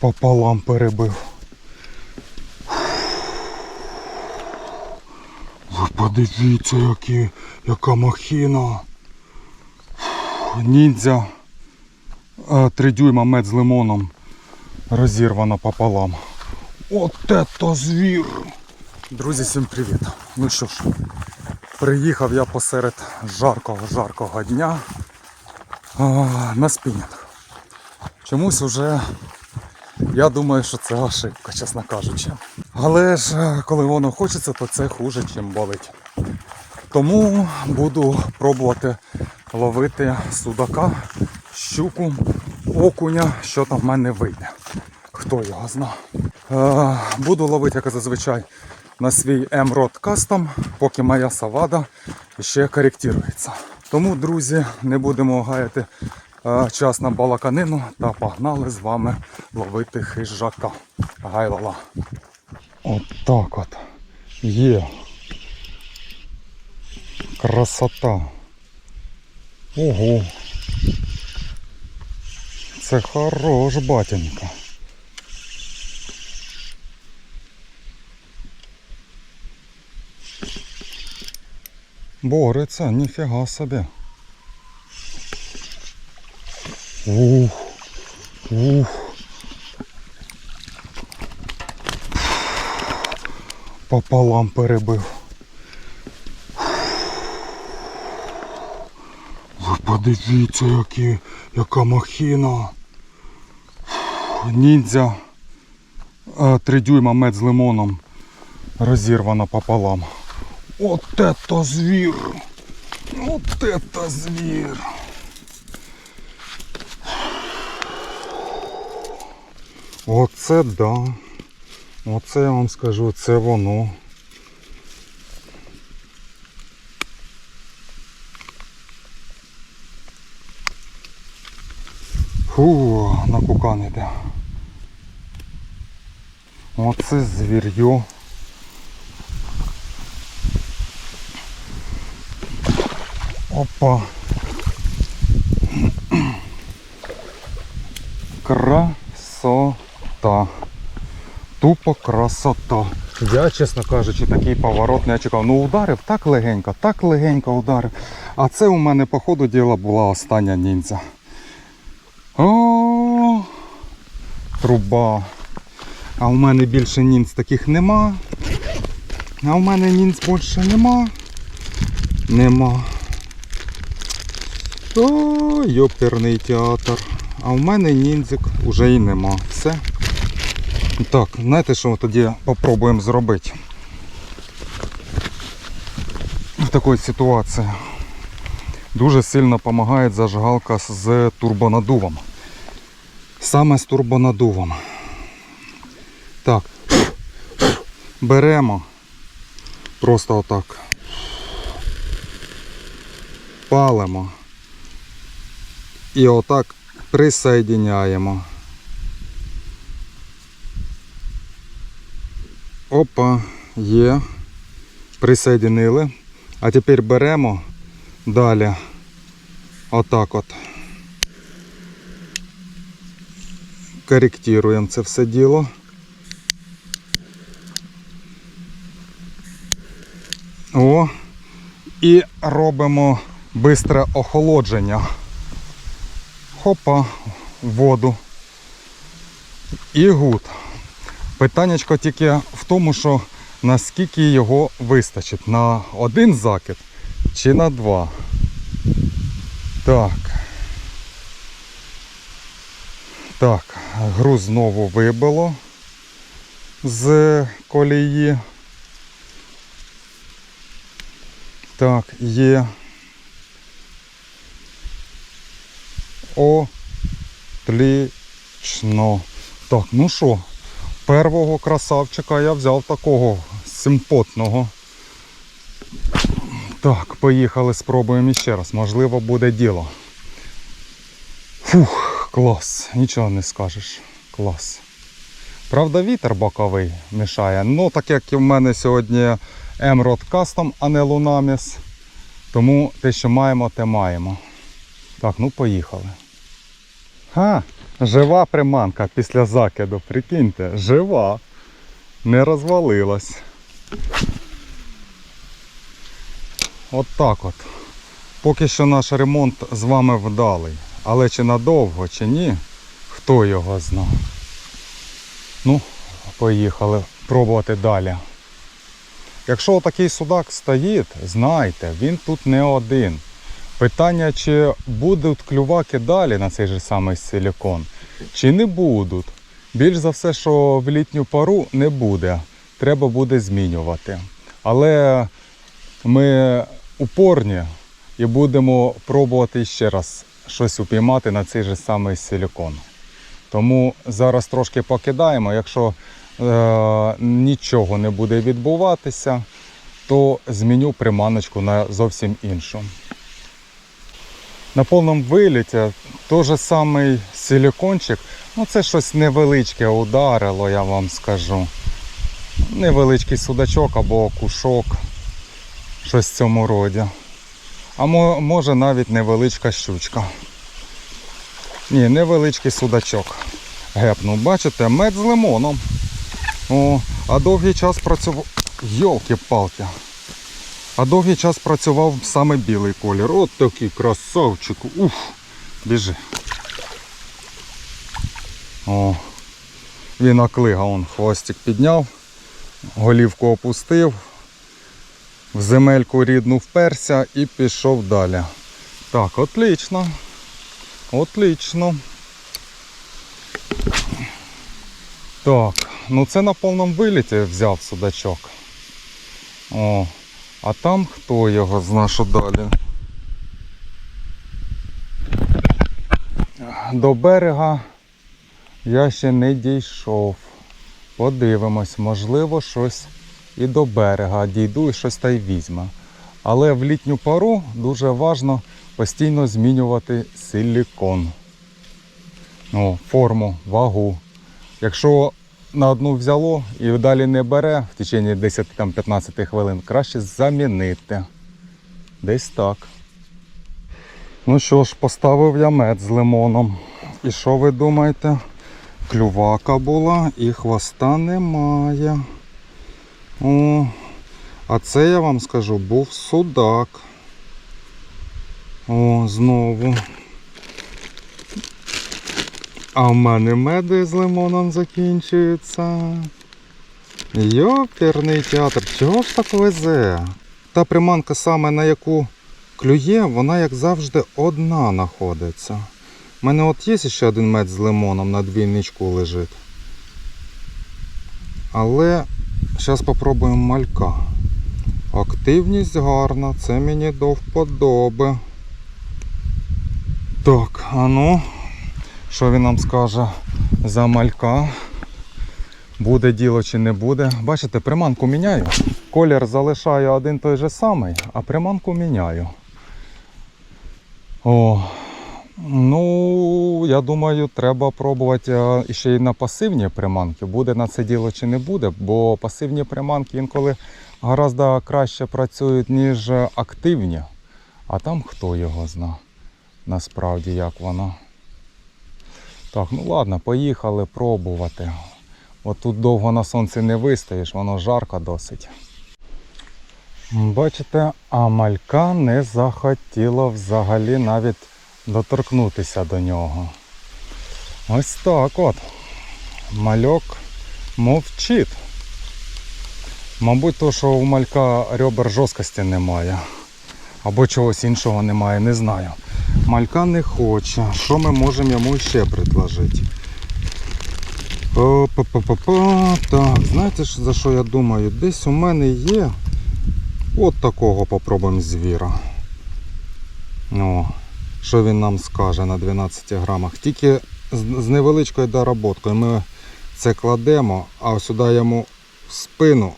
пополам перебив. Ви подивіться, які, яка махіна. Ніндзя. е, Три дюйма мед з лимоном. Розірвана пополам. От это звір! Друзі, всім привіт! Ну що ж, приїхав я посеред жаркого-жаркого дня а, на спінінг. Чомусь уже я думаю, що це ошибка, чесно кажучи. Але ж е, коли воно хочеться, то це хуже, чим болить. Тому буду пробувати ловити судака, щуку, окуня, що там в мене вийде. Хто його зна. Е, буду ловити, як і зазвичай, на свій M-Rod Custom, поки моя савада ще коректується. Тому, друзі, не будемо гаяти час на балаканину та погнали з вами ловити хижака. Гайлала. От так от. Є. Красота. Ого. Це хорош, батенька. Бореться, ніфіга собі. Ух, ух. Пополам перебив. Ви подивіться, які, яка махіна. Ніндзя. е, Три дюйма мед з лимоном. Розірвана пополам. От это звір! От это звір! Оце да. Оце я вам скажу, це воно. Фу, на кукан іде. Оце звір'ю. Опа. Красота. Тупо красота. Я, чесно кажучи, такий поворот не чекав. Ну ударив так легенько, так легенько ударив. А це у мене, по ходу діла, була остання ніндзя. О, труба. А у мене більше ніндз таких нема. А у мене ніндз більше нема. Нема. О, йоперний театр. А в мене ніндзик уже і нема. Все. Так, знаєте, що тоді попробуємо зробити? В такій ситуації. Дуже сильно допомагає зажигалка з турбонадувом. Саме з турбонадувом. Так. Беремо. Просто отак. Палимо. І отак присоединяємо. Опа, є. Присоединили. А тепер беремо далі. Отак от. Коректуємо це все діло. О, і робимо бистре охолодження. Хопа, воду. І гуд. Питаннячко тільки в тому, що наскільки його вистачить. На один закид чи на два. Так. Так, груз знову вибило з колії. Так, є. Отлично. Так, ну що, первого красавчика я взяв такого симпотного. Так, поїхали, спробуємо ще раз. Можливо, буде діло. Фух, клас, нічого не скажеш. Клас. Правда, вітер боковий мішає. Ну, так як і в мене сьогодні Emerald Custom, а не Lunamis. Тому те, що маємо, те маємо. Так, ну поїхали. Ха, Жива приманка після закиду, прикиньте, жива. Не розвалилась. От так от. Поки що наш ремонт з вами вдалий. Але чи надовго, чи ні, хто його зна. Ну, поїхали пробувати далі. Якщо такий судак стоїть, знайте, він тут не один. Питання, чи будуть клюваки далі на цей же самий силікон, чи не будуть. Більш за все, що в літню пару не буде. Треба буде змінювати. Але ми упорні і будемо пробувати ще раз щось упіймати на цей же самий силікон. Тому зараз трошки покидаємо. Якщо е, нічого не буде відбуватися, то зміню приманочку на зовсім іншу. На повному виліті той же самий силікончик, ну це щось невеличке ударило, я вам скажу. Невеличкий судачок або кушок, щось в цьому роді. А може навіть невеличка щучка. Ні, невеличкий судачок. Гепнув. Бачите, мед з лимоном. О, а довгий час працював. Йолки-палки. А довгий час працював саме білий колір. От такий красавчик. Уф. Біжи. О. Він оклига, он хвостик підняв, голівку опустив, в земельку рідну вперся і пішов далі. Так, отлично. Отлично. Так, ну це на повному виліті взяв судачок. О, а там хто його зна, що далі? До берега я ще не дійшов. Подивимось, можливо, щось і до берега дійду і щось та й візьме. Але в літню пару дуже важливо постійно змінювати силікон. О, форму, вагу. Якщо на одну взяло і далі не бере в течение 10-15 хвилин, краще замінити. Десь так. Ну що ж, поставив я мед з лимоном. І що ви думаєте? Клювака була і хвоста немає. О, а це я вам скажу, був судак. О, знову. А в мене меди з лимоном закінчуються. Йоперний театр, чого ж так везе? Та приманка саме на яку клює, вона як завжди одна знаходиться. У мене от є ще один мед з лимоном на двійничку лежить. Але зараз спробуємо малька. Активність гарна, це мені до вподоби. Так, а ну, що він нам скаже за малька? Буде діло чи не буде. Бачите, приманку міняю. Колір залишаю один той же самий, а приманку міняю. О, ну, я думаю, треба пробувати ще й на пасивні приманки. Буде на це діло чи не буде, бо пасивні приманки інколи гораздо краще працюють, ніж активні. А там хто його зна насправді як воно. Так, ну ладно, поїхали пробувати. От тут довго на сонці не вистоїш, воно жарко досить. Бачите, а малька не захотіла взагалі навіть доторкнутися до нього. Ось так от. Мальок мовчить. Мабуть, то, що у малька ребер жорсткості немає. Або чогось іншого немає, не знаю. Малька не хоче. Що ми можемо йому ще предложити? О, па-па-па-па. Так, знаєте за що я думаю? Десь у мене є от такого попробуємо звіра. О, що він нам скаже на 12 грамах. Тільки з невеличкою доработкою ми це кладемо, а сюди йому в спину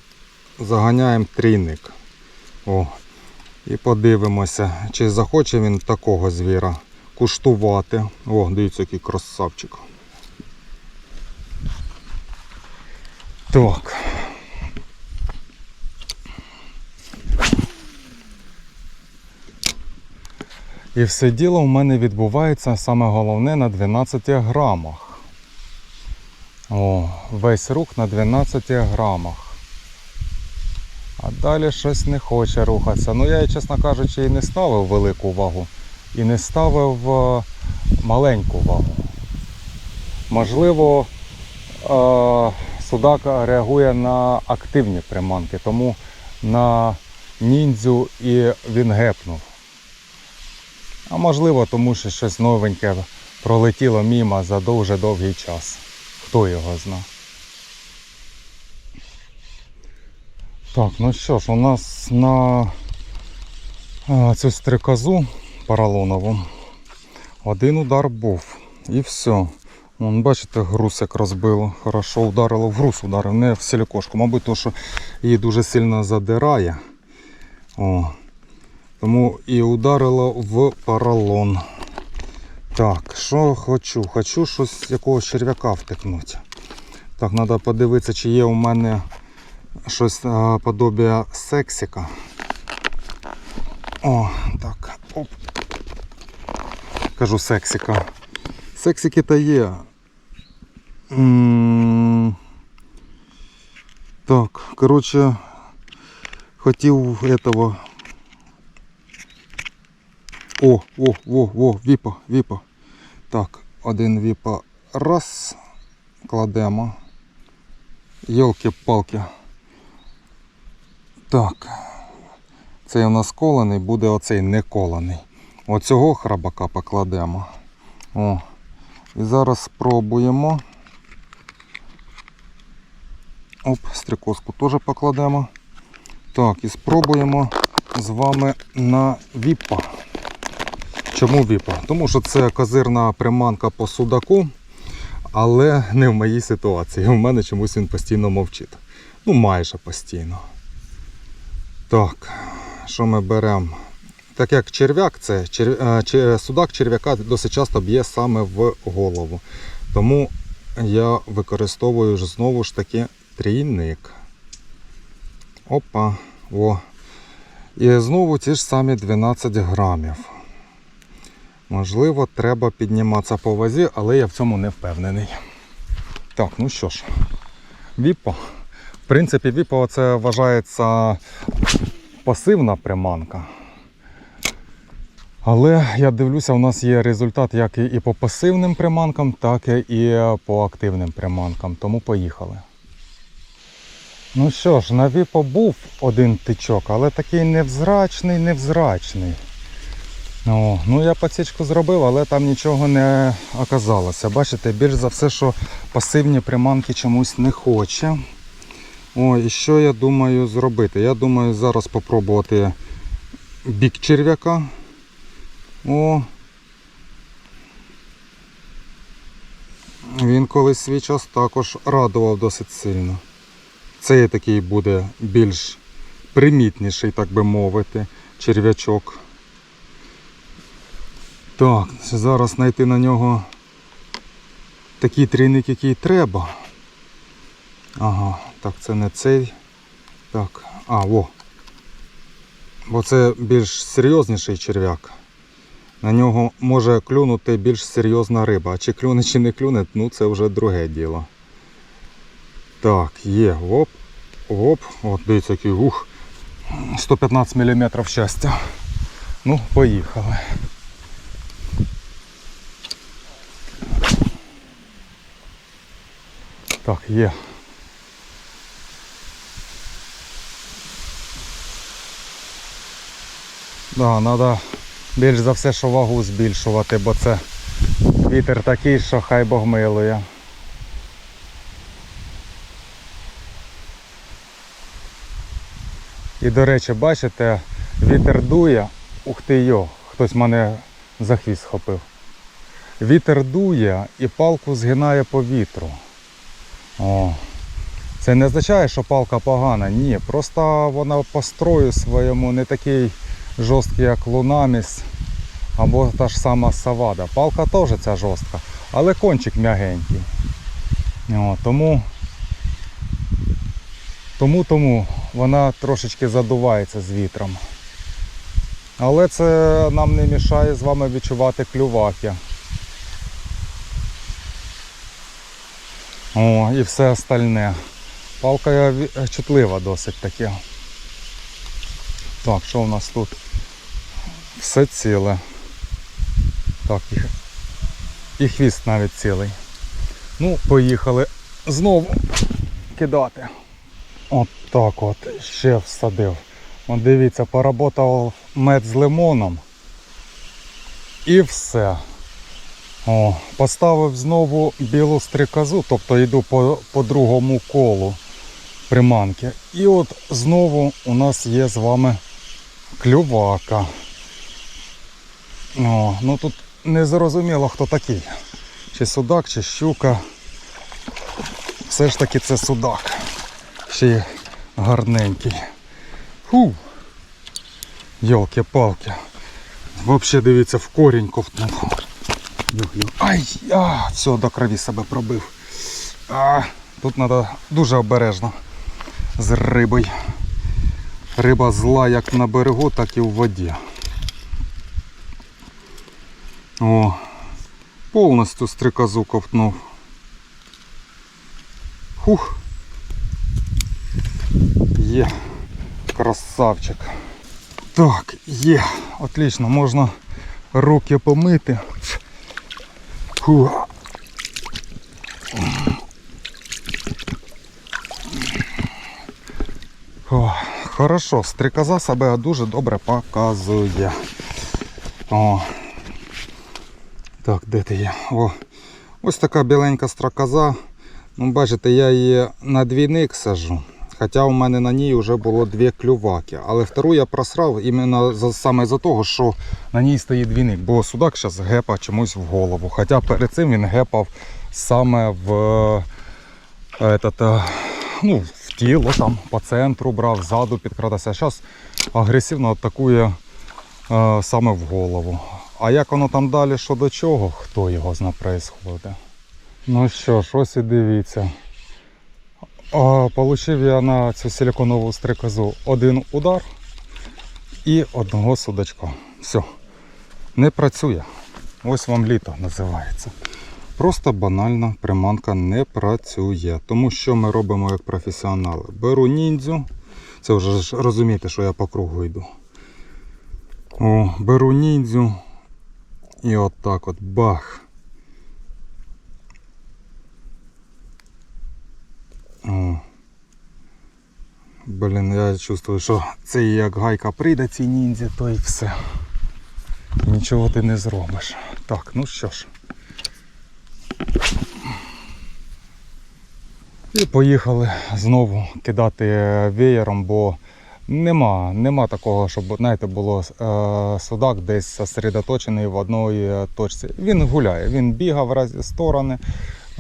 заганяємо трійник. О, і подивимося, чи захоче він такого звіра куштувати. О, дивіться, який красавчик. Так. І все діло в мене відбувається саме головне на 12 грамах. О, весь рух на 12 грамах. Далі щось не хоче рухатися. Ну я, чесно кажучи, і не ставив велику вагу, і не ставив е, маленьку вагу. Можливо, е, судак реагує на активні приманки, тому на ніндзю і він гепнув. А можливо, тому що щось новеньке пролетіло мімо за дуже довгий час. Хто його зна. Так, ну що ж, у нас на цю стрикозу поролонову один удар був. І все. Вон, бачите, груз як розбило. Хорошо ударило в груз ударив, не в силікошку. Мабуть, то, що її дуже сильно задирає. О. Тому і ударило в поролон. Так, що хочу? Хочу щось якогось черв'яка втикнути. Так, треба подивитися, чи є у мене щось а, подобія сексіка. О, так. Оп. Кажу сексіка. Сексики то є. М, Так, коротше, хотів этого. О, о, о, о, віпа, віпа. Так, один віпа раз. Кладемо. Йолки-палки. Так. Цей у нас колений, буде оцей не колений. Оцього храбака покладемо. О. І зараз спробуємо. Оп, стрікозку теж покладемо. Так, і спробуємо з вами на віпа. Чому віпа? Тому що це козирна приманка по судаку, але не в моїй ситуації. У мене чомусь він постійно мовчить. Ну, майже постійно. Так, що ми беремо? Так як черв'як, це чер... е, судак черв'яка досить часто б'є саме в голову. Тому я використовую ж знову ж таки трійник. Опа, о. І знову ті ж самі 12 грамів. Можливо, треба підніматися по вазі, але я в цьому не впевнений. Так, ну що ж, віпо. Принципі, віпо це вважається пасивна приманка. Але я дивлюся, у нас є результат як і по пасивним приманкам, так і по активним приманкам. Тому поїхали. Ну що ж, на віпо був один тичок, але такий невзрачний, невзрачний. О, ну я пацічку зробив, але там нічого не оказалося. Бачите, більш за все, що пасивні приманки чомусь не хоче. О, і що я думаю зробити? Я думаю зараз спробувати бік черв'яка. О. Він колись свій час також радував досить сильно. Цей такий буде більш примітніший, так би мовити, черв'ячок. Так, зараз знайти на нього такий трійник, який треба. Ага, так, це не цей. Так, а, о. Бо це більш серйозніший черв'як. На нього може клюнути більш серйозна риба. А чи клюне, чи не клюне, ну це вже друге діло. Так, є. Оп, оп. От, дивіться, який ух. 115 мм щастя. Ну, поїхали. Так, є. Да, треба більш за все, що вагу збільшувати, бо це вітер такий, що хай Бог милує. І до речі, бачите, вітер дує, ух ти йо, хтось мене за хвіст схопив. Вітер дує і палку згинає по вітру. О. Це не означає, що палка погана, ні. Просто вона по строю своєму не такий жорсткий, як лунаміс або та ж сама савада. Палка теж ця жорстка, але кончик м'ягенький. Тому, тому, тому вона трошечки задувається з вітром. Але це нам не мішає з вами відчувати клюваки. О, і все остальне. Палка чутлива досить таки. Так, що в нас тут? Все ціле. Так, і, і хвіст навіть цілий. Ну, поїхали знову кидати. От так от, ще всадив. От дивіться, поработав мед з лимоном. І все. О, поставив знову білу стрикозу, тобто йду по, по другому колу приманки. І от знову у нас є з вами клювака. О, ну тут не зрозуміло хто такий. Чи судак, чи щука. Все ж таки це судак. Ще й гарненький. Фу. Йолки-палки. Взагалі дивіться в корінь ковтнув. Ай! А, все, до крові себе пробив. А, тут треба дуже обережно з рибою. Риба зла як на берегу, так і в воді. О, повністю стрикозу ковтнув. Хух. Є. Красавчик. Так, є. Отлично, можна руки помити. Фу. О, хорошо, стрикоза себе дуже добре показує. О. Так, де ти є? О. Ось така біленька строкоза. Ну, бачите, я її на двійник сажу. Хоча у мене на ній вже було дві клюваки. Але втору я просрав іменно саме за того, що на ній стоїть двійник. Бо судак зараз гепа чомусь в голову. Хоча перед цим він гепав саме в, е, этот, е, ну, в тіло, там, по центру брав, ззаду підкрадався. Зараз агресивно атакує е, саме в голову. А як воно там далі, що до чого, хто його зна происходить. Ну що ж, ось і дивіться. А, Получив я на цю силиконову стрикозу один удар і одного судачка. Все. Не працює. Ось вам літо називається. Просто банальна приманка не працює. Тому що ми робимо як професіонали. Беру ніндзю. Це вже ж розумієте, що я по кругу йду. О, беру ніндзю. І от так от бах. О. Блін, я чувствую, що це як гайка прийде цій ніндзі, то і все. Нічого ти не зробиш. Так, ну що ж. І поїхали знову кидати веєром, бо нема, нема такого, щоб знаєте, було е, судак десь зосередоточений в одній точці. Він гуляє, він бігав в різні сторони,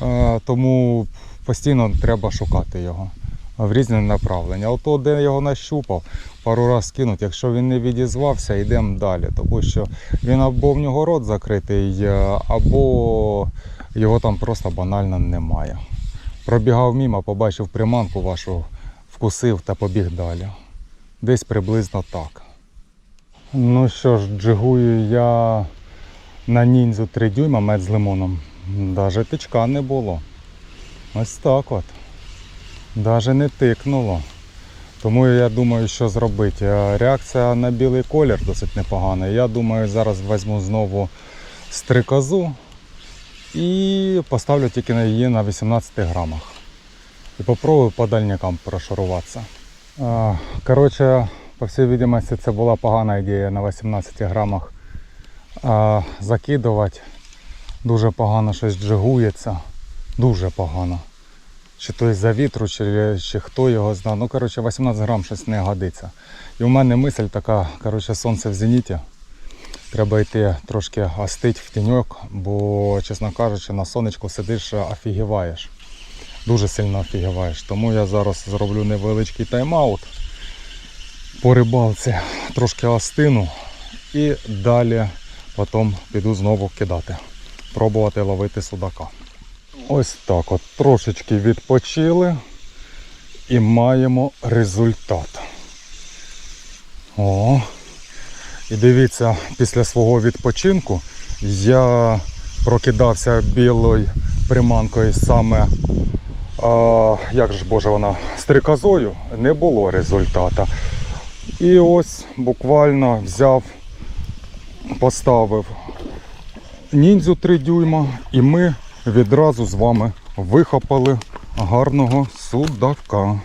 е, тому постійно треба шукати його в різні направлення. Ото, де його нащупав, пару разів скинуть. Якщо він не відізвався, йдемо далі. Тому що він або в нього рот закритий, е, або його там просто банально немає. Пробігав мимо, побачив приманку вашу, вкусив та побіг далі. Десь приблизно так. Ну що ж, джигую я на ніндзю 3 дюйма мед з лимоном. Даже тичка не було. Ось так от. Даже не тикнуло. Тому я думаю, що зробити. Реакція на білий колір досить непогана. Я думаю, зараз візьму знову стрикозу і поставлю тільки на її на 18 грамах. І попробую по дальнякам прошаруватися. Коротше, по всій відомості, це була погана ідея на 18 грамах закидувати. Дуже погано щось джигується. Дуже погано. Чи то із-за вітру, чи, чи хто його знає. Ну, коротше, 18 грам щось не годиться. І в мене мисль така, коротше, сонце в зеніті. Треба йти трошки остить в тіньок, бо, чесно кажучи, на сонечку сидиш, офігіваєш. Дуже сильно офігіваєш. Тому я зараз зроблю невеличкий тайм-аут по рибалці, трошки остину і далі потім піду знову кидати, пробувати ловити судака. Ось так от трошечки відпочили і маємо результат. О, І дивіться, після свого відпочинку я прокидався білою приманкою саме, а, як же боже вона, стрикозою, не було результата. І ось буквально взяв, поставив ніндзю 3 дюйма, і ми відразу з вами вихопали гарного судака.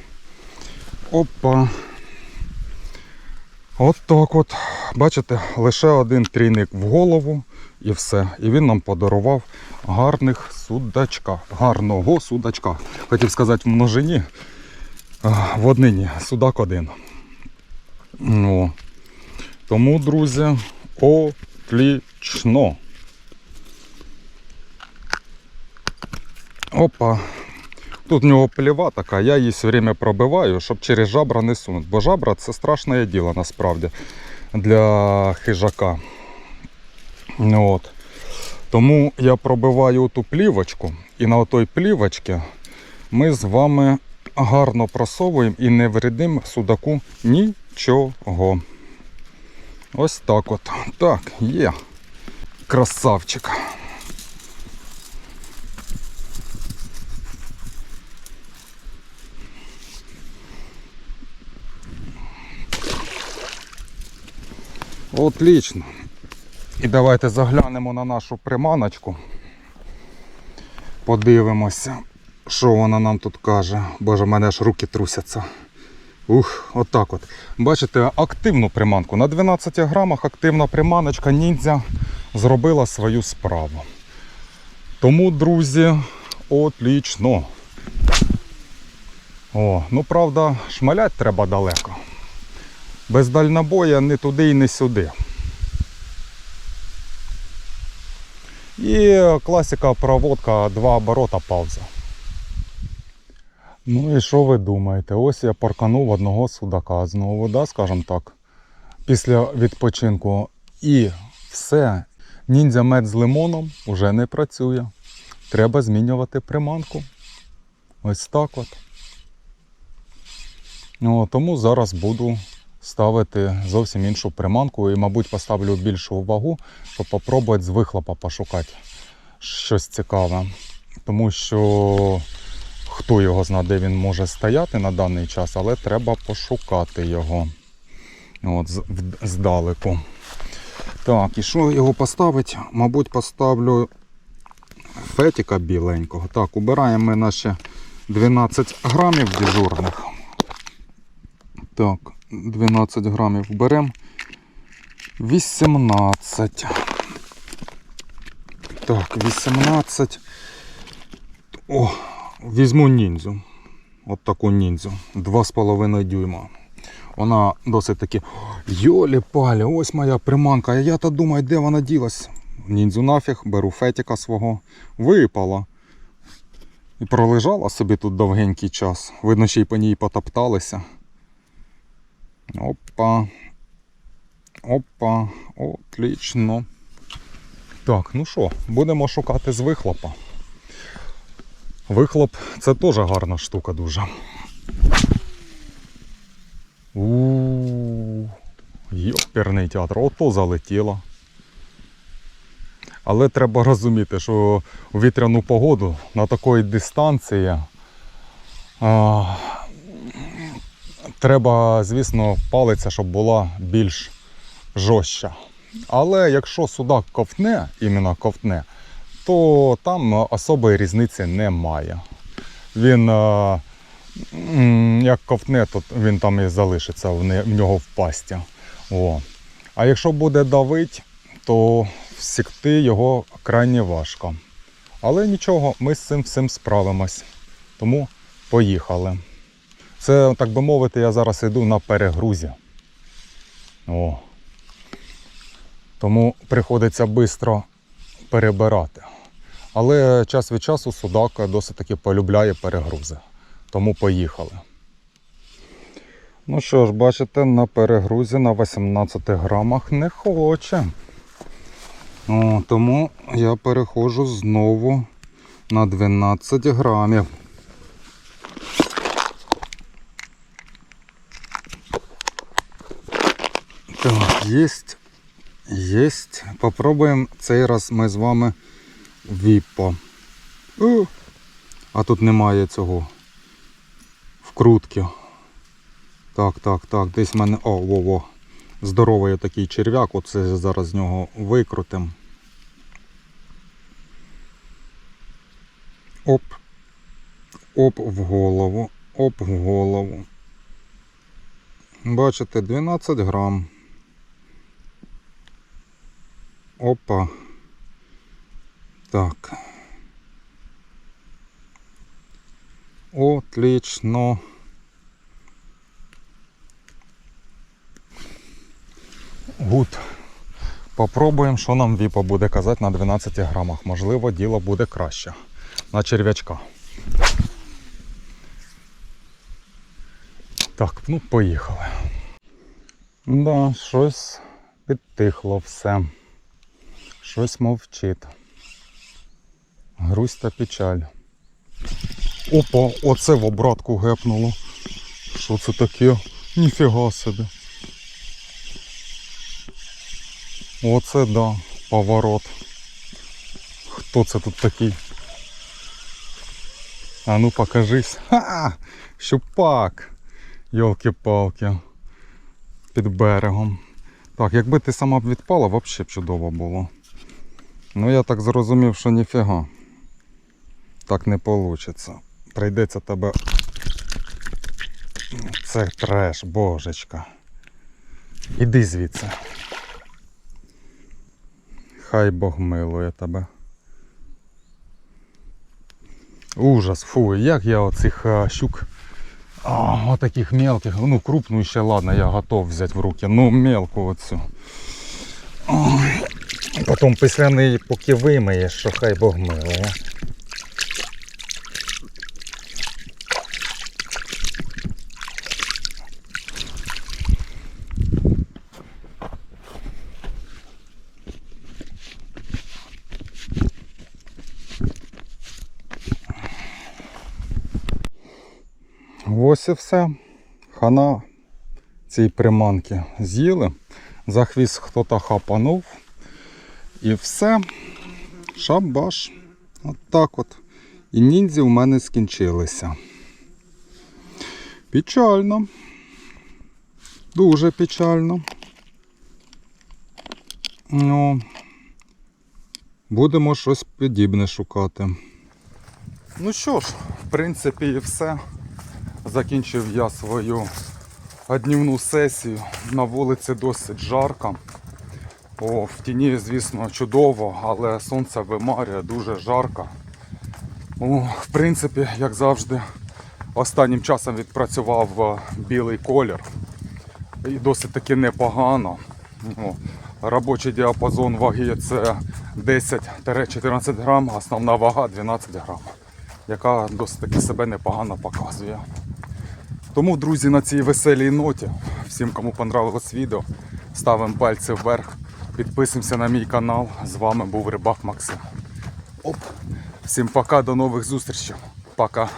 Опа. От так от. Бачите, лише один трійник в голову і все. І він нам подарував гарних судачка. Гарного судачка. Хотів сказати в множині. В однині. Судак один. Ну. Тому, друзі, отлічно. Опа. Тут в нього пліва така, я її все время пробиваю, щоб через жабра не сунути. Бо жабра це страшне діло насправді для хижака. От. Тому я пробиваю ту плівочку, і на той плівочці ми з вами гарно просовуємо і не вредимо судаку нічого. Ось так от. Так, є. Красавчик. Отлично. І давайте заглянемо на нашу приманочку. Подивимося, що вона нам тут каже. Боже, в мене аж руки трусяться. Ух, отак от. Бачите, активну приманку. На 12 грамах активна приманочка ніндзя зробила свою справу. Тому, друзі, отлічно. О, ну правда, шмалять треба далеко. Без дальнобоя не туди і не сюди. І класика проводка, два оборота пауза. Ну і що ви думаєте? Ось я парканув одного судака знову, да, скажімо так, після відпочинку. І все, ніндзя мед з лимоном вже не працює. Треба змінювати приманку. Ось так от. Ну, тому зараз буду ставити зовсім іншу приманку і, мабуть, поставлю більшу вагу, щоб попробувати з вихлопа пошукати щось цікаве. Тому що хто його знає, де він може стояти на даний час, але треба пошукати його От, здалеку. Так, і що його поставити? Мабуть, поставлю фетіка біленького. Так, убираємо ми наші 12 грамів дежурних. Так, 12 грамів беремо. 18. Так, 18. О, візьму ніндзю. От таку ніндзю. 2,5 дюйма. Вона досить таки. Йолі палі, ось моя приманка. Я то думаю, де вона ділась. Ніндзю нафіг, беру фетіка свого, випала. І пролежала собі тут довгенький час. Видно, ще й по ній потопталися. Опа. Опа. Отлично. Так, ну що, будемо шукати з вихлопа. Вихлоп це теж гарна штука дуже. У Йоперний театр, ото залетіло. Але треба розуміти, що у вітряну погоду на такої дистанції треба, звісно, палиця, щоб була більш жорстча. Але якщо судак ковтне, іменно ковтне, то там особої різниці немає. Він е, як ковтне, то він там і залишиться в нього в пасті. О. А якщо буде давить, то всікти його крайне важко. Але нічого, ми з цим всім справимось. Тому поїхали. Це, так би мовити, я зараз йду на перегрузі. О. Тому приходиться швидко перебирати. Але час від часу судак досить таки полюбляє перегрузи. Тому поїхали. Ну що ж, бачите, на перегрузі на 18 грамах не хоче. О, тому я переходжу знову на 12 грамів. Так, єсть Єсть. Попробуємо цей раз ми з вами віпо. А тут немає цього вкрутки. Так, так, так, десь в мене. О, во, во. Здоровий такий черв'як, оце зараз з нього викрутим. Оп. Оп в голову. Оп в голову. Бачите, 12 грам. Опа. Так. Отлично. Гуд. Попробуємо, що нам Віпа буде казати на 12 грамах. Можливо, діло буде краще. На черв'ячка. Так, ну поїхали. Да, щось підтихло все. Щось мовчить. Грусть та печаль. Опа, оце в обратку гепнуло. Що це таке? Ніфіга собі. Оце да, поворот. Хто це тут такий? А ну покажись. Ха! Щупак! Йолки-палки. Під берегом. Так, якби ти сама б відпала, взагалі б чудово було. Ну я так зрозумів, що ніфіга. Так не вийде. Прийдеться тебе. Це треш, божечка. Іди звідси. Хай Бог милує тебе. Ужас, фу, як я оцих а, щук. А, отаких мелких, ну крупну ще ладно, я готов взяти в руки. Ну мелку оцю. Ой. Потім після неї поки вимиєш, що хай Бог милує. Ось і все. Хана цієї приманки з'їли. За хвіст хто-то хапанув. І все. Шабаш. От так от. І ніндзі в мене скінчилися. Печально. Дуже печально. Ну, будемо щось подібне шукати. Ну що ж, в принципі, і все. Закінчив я свою днівну сесію. На вулиці досить жарко. О, в тіні, звісно, чудово, але сонце вимарює, дуже жарко. О, в принципі, як завжди, останнім часом відпрацював е, білий колір. І досить таки непогано. О, робочий діапазон ваги це 10-14 грам, основна вага 12 грам, яка досить таки себе непогано показує. Тому, друзі, на цій веселій ноті, всім, кому понравилось відео, ставимо пальці вверх, підписуємося на мій канал. З вами був Рибак Максим. Оп. Всім пока, до нових зустрічей. Пока.